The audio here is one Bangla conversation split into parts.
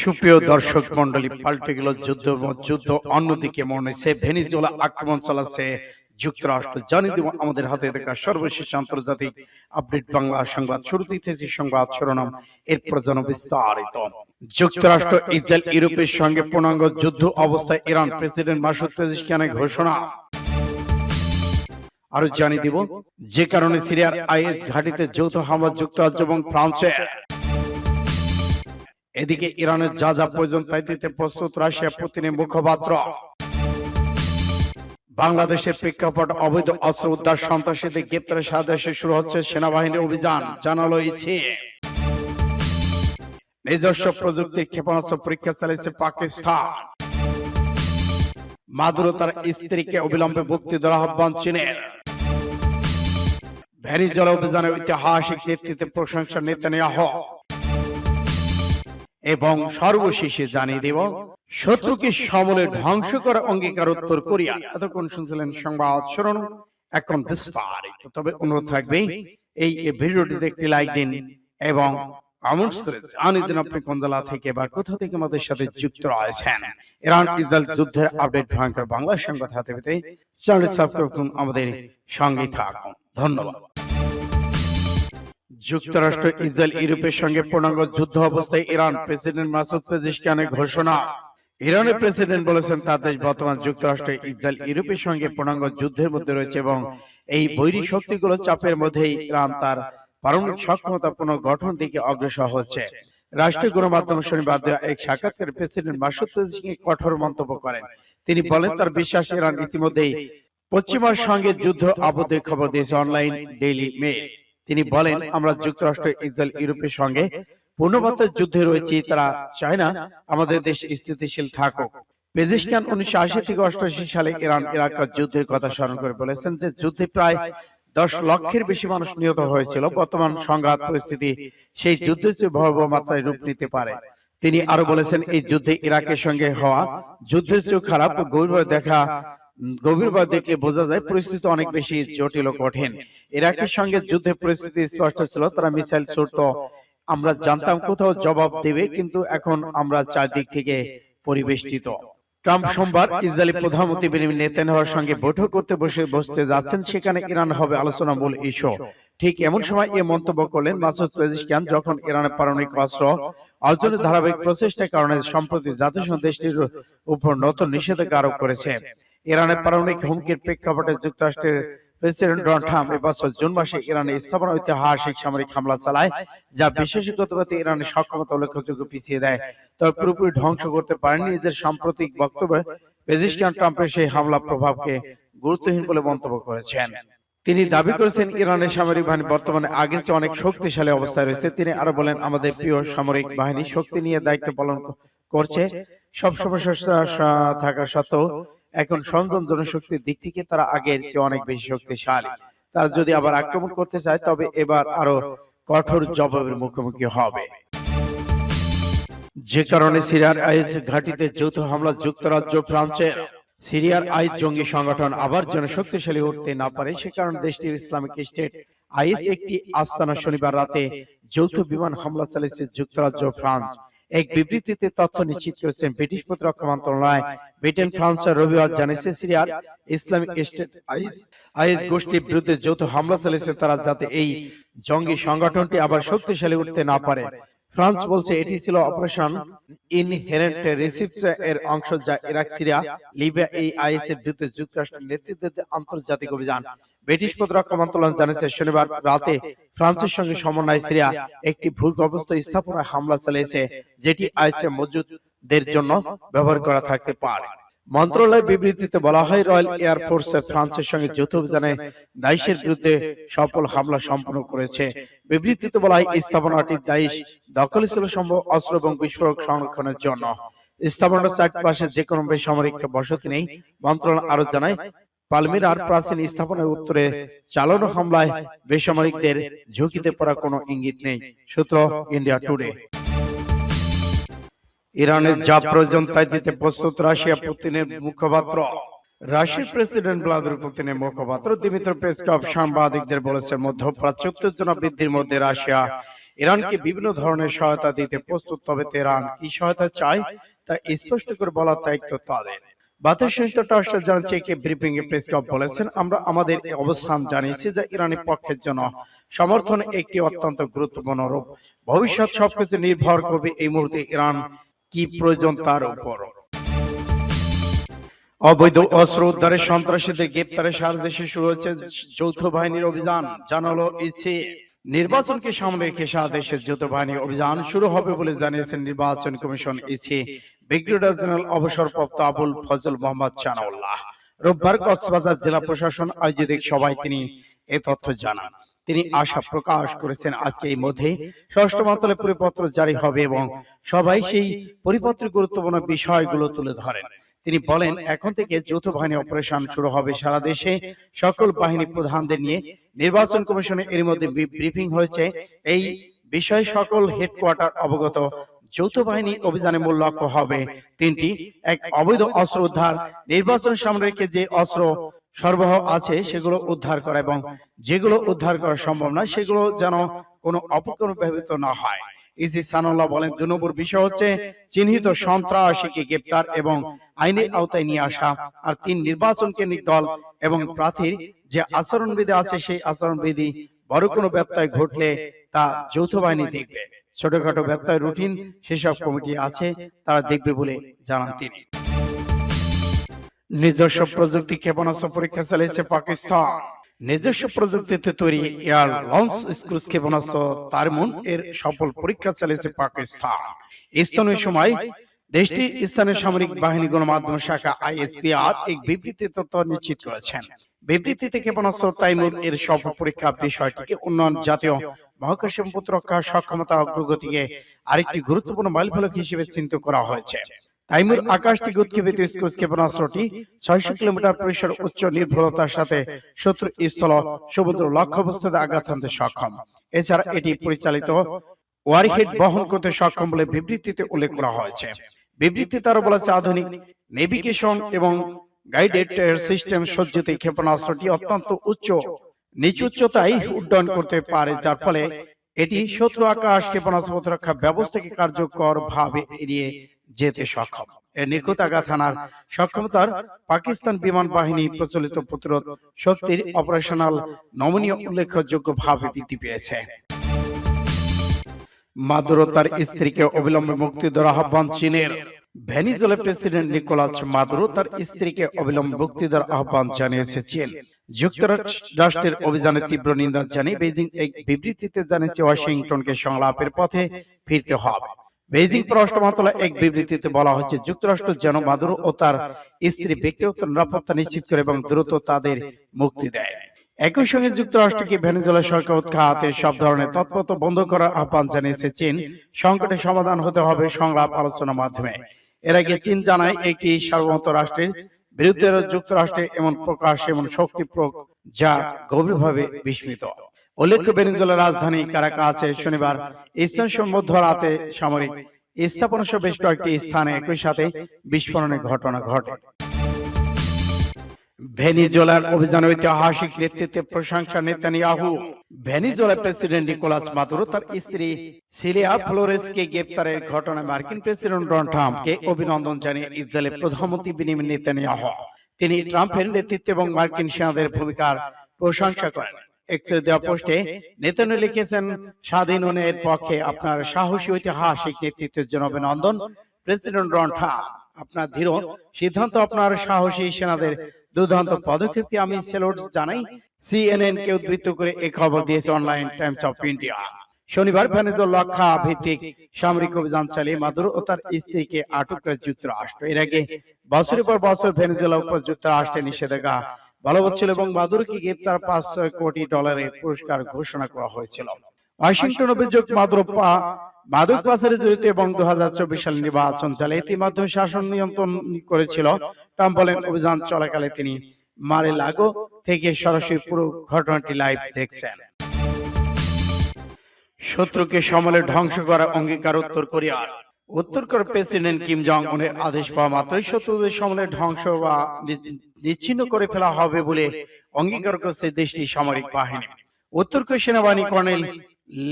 সুপ্রিয় দর্শক মন্ডলী পাল্টে গেল যুদ্ধ যুদ্ধ অন্যদিকে মনে হচ্ছে ভেনিজুয়েলা আক্রমণ চালাচ্ছে। যুক্তরাষ্ট্র জানিয়ে দেব আমাদের হাতে থাকা সর্বশেষ আন্তর্জাতিক আপডেট বাংলা সংবাদ। শুরুতেই থেকেছি সংবাদ শিরোনাম এরপর যেন বিস্তারিত। যুক্তরাষ্ট্র ইসরায়েল ইউরোপের সঙ্গে পূর্ণাঙ্গ যুদ্ধ অবস্থায় ইরান প্রেসিডেন্ট মাসুদ পেজিশকিয়ানের ঘোষণা। আরও জানিয়ে দিব যে কারণে সিরিয়ার আইএস ঘাটিতে যৌথ হামলা যুক্তরাজ্য এবং ফ্রান্সে। এদিকে ইরানের যা যা প্রয়োজন তাই দিতে প্রস্তুত রাশিয়া পুতিনের মুখপাত্র। বাংলাদেশের প্রেক্ষাপট অবৈধ অস্ত্র উদ্ধার সন্ত্রাসীদের গ্রেপ্তারের সাদেশে শুরু হচ্ছে সেনাবাহিনী অভিযান, জানালো ইচ্ছে নিজস্ব প্রযুক্তির ক্ষেপণাস্ত্র পরীক্ষা চালিয়েছে পাকিস্তান। মাদুরো তার স্ত্রীকে অবিলম্বে মুক্তি দেওয়ার আহ্বান চীনের। ভ্যারিজল অভিযানে ঐতিহাসিক নেতৃত্বে প্রশংসা নেতা নেওয়া নেতানিয়াহ। এবং সর্বশেষে জানিয়ে দেব শত্রুকে সমলে ধ্বংস করা অঙ্গীকার উত্তর কোরিয়া। এতক্ষণ শুনছিলেন সংবাদ শুনুন এখন বিস্তারিত। তবে অনুরোধ থাকবে এই ভিডিওটিতে একটি লাইক দিন এবং কমেন্টস করে জানিয়ে দিন আপনি কোন জেলা থেকে বা কোথা থেকে আমাদের সাথে যুক্ত রয়েছেন ইরান ইসরায়েল যুদ্ধের আপডেট ভয়ঙ্কর বাংলা সংবাদ হাতে পেতে চ্যানেল সাবস্ক্রাইব করুন আমাদের সঙ্গেই থাকুন। ধন্যবাদ। যুক্তরাষ্ট্র ইসরায়েল ইউরোপের সঙ্গে পূর্ণাঙ্গ যুদ্ধ অবস্থায় ইরান প্রেসিডেন্ট মাসুদ পেজিশকিয়ানের ঘোষণা। ইরানের প্রেসিডেন্ট বলেছেন তার দেশ বর্তমান যুক্তরাষ্ট্র ইসরায়েল ইউরোপের সঙ্গে পূর্ণাঙ্গ যুদ্ধের মধ্যে রয়েছে এবং এই বৈরী শক্তিগুলো চাপের মধ্যেই ইরান তার পারমাণবিক সক্ষমতা পুনর্গঠন দিকে অগ্রসর হচ্ছে। রাষ্ট্রীয় গণমাধ্যম শনিবার দেওয়া এক সাক্ষাৎকারে প্রেসিডেন্ট মাসুদ পেজিশকিয়ান কঠোর মন্তব্য করেন। তিনি বলেন তার বিশ্বাস ইরান ইতিমধ্যেই পশ্চিমার সঙ্গে যুদ্ধ আবদ্ধের খবর দিয়েছে। অনলাইন ডেইলি মেল তিনি বলেন আমরা যুক্তরাষ্ট্র ইসরায়েল ইউরোপের সঙ্গে পূর্ণমাত্রার যুদ্ধে রয়েছি তারা চায় না আমাদের দেশ স্থিতিশীল থাকুক। পেজিস্কান উনিশশো আশি থেকে অষ্টআশি সালে ইরান ইরাক যুদ্ধের কথা স্মরণ করে বলেছেন যে যুদ্ধে প্রায় দশ লক্ষের বেশি মানুষ নিহত হয়েছিল। বর্তমান সংঘাত পরিস্থিতি সেই যুদ্ধের চেয়ে ভয়াবহ মাত্রায় রূপ নিতে পারে। তিনি আরও বলেছেন এই যুদ্ধে ইরাকের সঙ্গে হওয়া যুদ্ধের চেয়ে খারাপ গভীরভাবে দেখা গভীরভাবে দেখলে বোঝা যায় পরিস্থিতি অনেক বেশি জটিল ও কঠিন। ইরাকের সঙ্গে যুদ্ধের পরিস্থিতি স্পষ্ট ছিল তারা মিসাইল ছুটত আমরা জানতাম কোথাও জবাব দেবে কিন্তু এখন আমরা চারদিক থেকে পরিবেষ্টিত। ট্রাম্প সোমবার ইসরায়েলি প্রধানমন্ত্রী বেনিয়ামিন নেতানিয়াহুর সঙ্গে বৈঠক করতে বসে বসতে যাচ্ছেন সেখানে ইরান হবে আলোচনা মূল ইস্যু। ঠিক এমন সময় এ মন্তব্য করলেন মাসুদ পেজিশকিয়ান যখন ইরানের পারমাণবিক অস্ত্র অর্জনের ধারাবাহিক প্রচেষ্টার কারণে সম্প্রতি জাতিসংঘ দেশটির উপর নতুন নিষেধাজ্ঞা আরোপ করেছে ইরানের পারমাণবিক হুমকির প্রেক্ষাপটে যুক্তরাষ্ট্রের প্রেসিডেন্ট ডোনাল্ড ট্রাম্প এবছর জুন মাসে ইরানে স্থাপনা ঐতিহাসিক সামরিক হামলা চালায়, যা বিশেষজ্ঞতাবাদী ইরানের সক্ষমতা উল্লেখযোগ্য পিছিয়ে দেয়। তবে পুরোপুরি ধ্বংস করতে পারেনি নিজের সাম্প্রতিক বক্তব্যে প্রেসিডেন্ট ট্রাম্পের সেই হামলা প্রভাবকে গুরুত্বহীন বলে মন্তব্য করেছেন। তিনি দাবি করেছেন, ইরানের সামরিক বাহিনী বর্তমানে আগের চেয়ে অনেক শক্তিশালী অবস্থায় রয়েছে। তিনি আরও বলেন, আমাদের প্রিয় সামরিক বাহিনী শক্তি নিয়ে দায়িত্ব পালন করছে। সবসময় সুস্থ থাকা সত্ত্বেও এখন সংযম জনশক্তির দিক থেকে তারা আগের চেয়ে অনেক বেশি শক্তিশালী। তারা যদি আবার আক্রমণ করতে চায় তবে এবার আরও কঠোর জবাবের মুখোমুখি হবে। যে কারণে সিরিয়ার আইএস ঘাটিতে যৌথ হামলা যুক্তরাজ্য ফ্রান্সের সিরিয়ার আইস জঙ্গি সংগঠন আবার যেন শক্তিশালী উঠতে না পারে সে কারণে দেশটির ইসলামিক স্টেট আইএস একটি আস্তানা শনিবার রাতে যৌথ বিমান হামলা চালিয়েছে যুক্তরাজ্য ফ্রান্স। এক বিবৃতিতে তথ্য নিশ্চিত করেছেন ব্রিটিশ প্রতিরক্ষা মন্ত্রণালয় ব্রিটেন ফ্রান্স রবিবার জানিয়েছে সিরিয়ার ইসলামিক স্টেট আইএস গোষ্ঠীর বিরুদ্ধে যৌথ হামলা চালিয়েছে তারা যাতে এই জঙ্গি সংগঠনটি আবার শক্তিশালী উঠতে না পারে। ফ্রান্স বলছে এটি ছিল অপারেশন ইনহেরেন্ট রিসিপস এর অংশ যা ইরাক সিরিয়া লিবিয়া এই আইএস এর বিরুদ্ধে যুক্তরাষ্ট্রের নেতৃত্বে আন্তর্জাতিক অভিযান। ব্রিটিশ প্রতিরক্ষা মন্ত্রণালয় জানিয়েছে শনিবার রাতে ফ্রান্সের সঙ্গে সমন্বয় সিরিয়া একটি ভূগর্ভস্থ স্থাপনায় হামলা চালিয়েছে যেটি আইএসের মজুদদের জন্য ব্যবহার করা থাকতে পারে। মন্ত্রণালয়ের বিবৃতিতে বলা হয়, রয়্যাল এয়ার ফোর্স ফ্রান্সের সঙ্গে যৌথ অভিযানে দাইশের বিরুদ্ধে সফল হামলা সম্পন্ন করেছে। বিবৃতিতে বলা হয়, স্থাপনাটি দাইশ দখলে ছিল সম্ভব অস্ত্র এবং বিস্ফোরক সংরক্ষণের জন্য। স্থাপনার চারপাশে যে কোনো বেসামরিক বসতি নেই, মন্ত্রণালয় আরও জানায় পালমিরার প্রাচীন স্থাপনের উত্তরে চালানো হামলায় বেসামরিকদের ঝুঁকিতে পড়া কোনো ইঙ্গিত নেই। সূত্র ইন্ডিয়া টুডে। ইরানের যা প্রয়োজন তাই দিতে প্রস্তুত রাশিয়া পুতিনের মুখপাত্র। রাশিয়ার প্রেসিডেন্ট ভ্লাদিমির পুতিনের মুখপাত্র। দিমিত্র পেসকভ সাংবাদিকদের বলেছে মধ্যপ্রাচ্য উত্তেজনা বৃদ্ধির মধ্যে রাশিয়া ইরানকে বিভিন্ন ধরনের সহায়তা দিতে প্রস্তুত। তবে তেহরান কি সহায়তা চায় তা স্পষ্ট করে বলার দায়িত্ব তাদের। বাতের সংযুক্ত রাষ্ট্র জানাচ্ছে কে ব্রিফিং এ প্রেস ক্লাব বলেছেন আমরা আমাদের অবস্থান জানিয়েছি যে ইরানি পক্ষের জন্য সমর্থন একটি অত্যন্ত গুরুত্বপূর্ণ রূপ। ভবিষ্যৎ সবকিছু নির্ভর করবে এই মুহূর্তে ইরান কি প্রয়োজন তার উপর? অবৈধ অস্ত্র উদ্ধারে সন্ত্রাসীদের গ্রেপ্তারে সারা দেশে শুরু হয়েছে যৌথ বাহিনীর অভিযান। জানালো ইসি। নির্বাচনকে সামনে রেখে সারা দেশের যৌথ বাহিনী অভিযান শুরু হবে বলে জানিয়েছেন নির্বাচন কমিশন ইসি। ব্রিগেডিয়ার জেনারেল অবসরপ্রাপ্ত আবুল ফজল মোহাম্মদ জানাউল্লাহ। রোববার কক্সবাজার জেলা প্রশাসন আয়োজিত সভায় তিনি এ তথ্য জানান। তিনি আশা প্রকাশ করেছেন আজকে এই মধ্যে ষষ্ঠ মন্ত্রণালয় পরিপত্র জারি হবে এবং সবাই সেই পরিপত্রের গুরুত্বপূর্ণ বিষয়গুলো তুলে ধরেন। তিনি বলেন এখন থেকে যৌথ বাহিনী অপারেশন শুরু হবে সারা দেশে। সকল বাহিনী প্রধানদের নিয়ে নির্বাচন কমিশনে এর মধ্যে ব্রিফিং হয়েছে। এই বিষয়ে সকল হেডকোয়ার্টার অবগত যৌথ বাহিনী অভিযানের মূল লক্ষ্য হবে। তিনটি এক অবৈধ অস্ত্র উদ্ধার। নির্বাচন সামনে রেখে যে অস্ত্র সরবরাহ আছে সেগুলো উদ্ধার করা এবং যেগুলো উদ্ধার করা সম্ভব নয় সেগুলো যেন কোনো অপকর্ম ব্যবহৃত না হয়। ইসি সানুল্লাহ বলেন দু নম্বর বিষয় হচ্ছে চিহ্নিত সন্ত্রাসীকে গ্রেপ্তার এবং আইনের আওতায় নিয়ে আসা আর তিন নির্বাচন কেন্দ্রিক দল এবং প্রার্থীর যে আচরণবিধি আছে সেই আচরণবিধি বড় কোনো ব্যত্যয় ঘটলে তা যৌথ বাহিনী দেখবে ছোটখাটো ব্যত্যয় রুটিন সেসব কমিটি আছে তারা দেখবে বলে জানান তিনি। নিজস্ব প্রযুক্তি ক্ষেপণাস্ত্র পরীক্ষা চালিয়েছে পাকিস্তান। নিজস্ব প্রযুক্তিতে তৈরি এয়ার লঞ্চ ক্রুজ ক্ষেপণাস্ত্র তারমুন এর সফল পরীক্ষা চালিয়েছে পাকিস্তান। স্থানীয় সময় দেশটির স্থানীয় সামরিক বাহিনী গণমাধ্যম শাখা আইএসপিআর এক বিবৃতি তথ্য নিশ্চিত করেছেন। বিবৃতিতে ক্ষেপণাস্ত্র তাইমুর এর সফল পরীক্ষা বিষয়টিকে উন্নয়ন জাতীয় মহাকাশ এবং প্রতিরক্ষা সক্ষমতা অগ্রগতিকে আরেকটি গুরুত্বপূর্ণ মাইলফলক হিসেবে চিন্তিত করা হয়েছে। তাইমুর আকাশ থেকে উৎক্ষেপিত স্কুজ ক্ষেপণাস্ত্রটি ছয়শো কিলোমিটার পরিসর উচ্চ নির্ভুলতার সাথে শত্রু স্থল সমুদ্র লক্ষ্যবস্তুতে আঘাত হানতে সক্ষম। এছাড়া এটি পরিচালিত ওয়ারহেড বহন করতে সক্ষম বলে বিবৃতিতে উল্লেখ করা হয়েছে। বিবৃতিতে আরও বলেছে আধুনিক নেভিগেশন এবং গাইডেড সিস্টেম সজ্জিত এই ক্ষেপণাস্ত্রটি অত্যন্ত উচ্চ নিচু উচ্চতায় উড্ডয়ন করতে পারে, যার ফলে এটি শত্রু আকাশ ক্ষেপণাস্ত্র প্রতিরক্ষা ব্যবস্থাকে কার্যকর ভাবে এড়িয়ে যেতে সক্ষম। এর নিখুঁত আঘাত সক্ষমতার পাকিস্তান বিমান বাহিনী প্রচলিত প্রতিরোধ শক্তির অপারেশনাল নমনীয় বৃদ্ধি পেয়েছে। মাদুরো তার স্ত্রীকে অবিলম্বে মুক্তি দেওয়ার আহ্বান চীনের। ভেনিজুয়েলার প্রেসিডেন্ট নিকোলাস মাদুরো তার স্ত্রীকে অবিলম্বে মুক্তি দেওয়ার আহ্বান জানিয়েছে চীন যুক্তরাষ্ট্রের অভিযানের তীব্র নিন্দা জানিয়ে বেজিং এক বিবৃতিতে জানিয়েছে ওয়াশিংটনকে সংলাপের পথে ফিরতে হবে। বেজিং পররাষ্ট্র মন্ত্রণালয় এক বিবৃতিতে বলা হয়েছে যুক্তরাষ্ট্র যেন মাদুরো ও তার স্ত্রী ব্যক্তিগত নিরাপত্তা নিশ্চিত করে এবং দ্রুত তাদের মুক্তি দেয়। একই সঙ্গে যুক্তরাষ্ট্রকে ভেনেজুয়েলা সরকার উৎখাতের সব ধরনের তৎপরত বন্ধ করার আহ্বান জানিয়েছে চীন সংকটের সমাধান হতে হবে সংলাপ আলোচনার মাধ্যমে এর আগে চীন জানায় একটি সার্বভৌমত্ব রাষ্ট্রের বিরুদ্ধে যুক্তরাষ্ট্রে এমন প্রকাশ এমন শক্তি প্রয়োগ যা গভীরভাবে বিস্মিত। উল্লেখ্য বেনিজুয়েলার রাজধানী কারাকাছে শনিবার স্থান স্থানীয় মধ্যরাতে সামরিক স্থাপনা সহ বেশ কয়েকটি স্থানে একই সাথে বিস্ফোরণের ঘটনা ঘটে। ভেনিজুয়েলার অভিযান ঐতিহাসিক নেতৃত্বে প্রশংসা নেতানিয়াহু। ভেনিজুয়েলার প্রেসিডেন্ট নিকোলাস মাদুরো তার স্ত্রী সিলিয়া ফ্লোরেসকে গ্রেপ্তারের ঘটনায় মার্কিন প্রেসিডেন্ট ডোনাল্ড ট্রাম্পকে অভিনন্দন জানিয়ে ইসরায়েলের প্রধানমন্ত্রী নেতানিয়াহু। তিনি ট্রাম্পের নেতৃত্ব এবং মার্কিন সেনাদের ভূমিকার প্রশংসা করেন। দেওয়া পোস্টে নেতানিয়াহু লিখেছেন স্বাধীনের পক্ষে আপনার সাহসী ঐতিহাসিক নেতৃত্বের জন্য অভিনন্দন প্রেসিডেন্ট ডোনাল্ড ট্রাম্প। আপনার দৃঢ় সিদ্ধান্ত আপনার সাহসী সেনাদের দুর্দান্ত পদক্ষেপকে আমি সেলুট জানাই। সিএনএন কে উদ্বৃত্ত করে এই খবর দিয়েছে অনলাইন টাইমস অফ ইন্ডিয়া। শনিবার ভেনেজুয়েলা লক্ষা ভিত্তিক সামরিক অভিযান চালিয়ে মাদুরো ও তার স্ত্রীকে আটক করে যুক্তরাষ্ট্র। এর আগে বছরের পর বছর ভেনেজুয়েলা উপর যুক্তরাষ্ট্রের নিষেধাজ্ঞা বলবৎ ছিল এবং মাদুরোকে গ্রেপ্তার পাঁচ কোটি ডলারের পুরস্কার ঘোষণা করা হয়েছিল। ওয়াশিংটন অভিযোগ, মাদুরো মাদক পাচারে জড়িত এবং দু সাল নির্বাচন চালিয়ে ইতিমধ্যে শাসন নিয়ন্ত্রণ করেছিল। ট্রাম্প বলেন অভিযান চলাকালে তিনি মারে লাগো থেকে সরাসরি পুরো ঘটনাটি লাইভ দেখছেন। শত্রুকে সমলে ধ্বংস করা অঙ্গীকার উত্তর কোরিয়ার উত্তর কোরিয়ার প্রেসিডেন্ট কিম জং উনের আদেশ পাওয়া মাত্রই শত্রুদের সমলে ধ্বংস বা নিচ্ছিন্ন করে ফেলা হবে বলে অঙ্গীকার করেছে দেশটির সামরিক বাহিনী। উত্তর কোরিয়া সেনাবাহিনী কর্নেল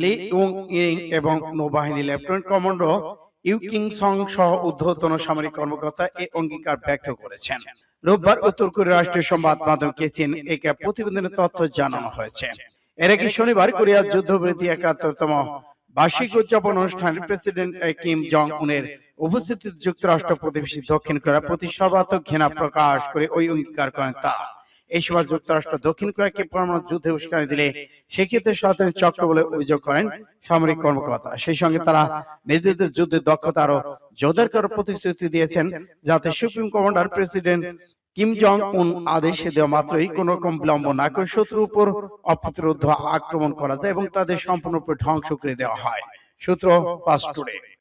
লি উং ইং এবং নৌবাহিনী লেফটেন্যান্ট ইউকিং সং সহ সামরিক কর্মকর্তা অঙ্গীকার ব্যক্ত করেছেন। রোববার উত্তর কোরিয়া রাষ্ট্রীয় সংবাদ মাধ্যম কেসিন একে প্রতিবেদনের তথ্য জানানো হয়েছে। এর আগে শনিবার কোরিয়ার যুদ্ধবিরতি একাত্তরতম বার্ষিক উদযাপন অনুষ্ঠানে প্রেসিডেন্ট কিম জং উনের উপস্থিতিতে যুক্তরাষ্ট্র প্রতিবেশী দক্ষিণ কোরিয়ার প্রতি সর্বাত্মক ঘৃণা প্রকাশ করে ওই অঙ্গীকার করেন তারা। এই সময় যুক্তরাষ্ট্র দক্ষিণ কোরিয়াকে পরমাণু যুদ্ধে উস্কানি দিলে, সেক্ষেত্রে সচেতন চক্র বলে অভিযোগ করেন সামরিক কর্মকর্তা। সেই সঙ্গে তারা নিজেদের যুদ্ধের দক্ষতা আরও জোরদার করার প্রতিশ্রুতি দিয়েছেন, যাতে supreme commander president Kim Jong Un আদেশ দেওয়া মাত্রই কোন রকম বিলম্ব না করে শত্রুর উপর অপ্রতিরোধ আক্রমণ করা যায় এবং তাদের সম্পূর্ণরূপে ধ্বংস করে দেওয়া হয়। সূত্র ফাস্ট টুডে।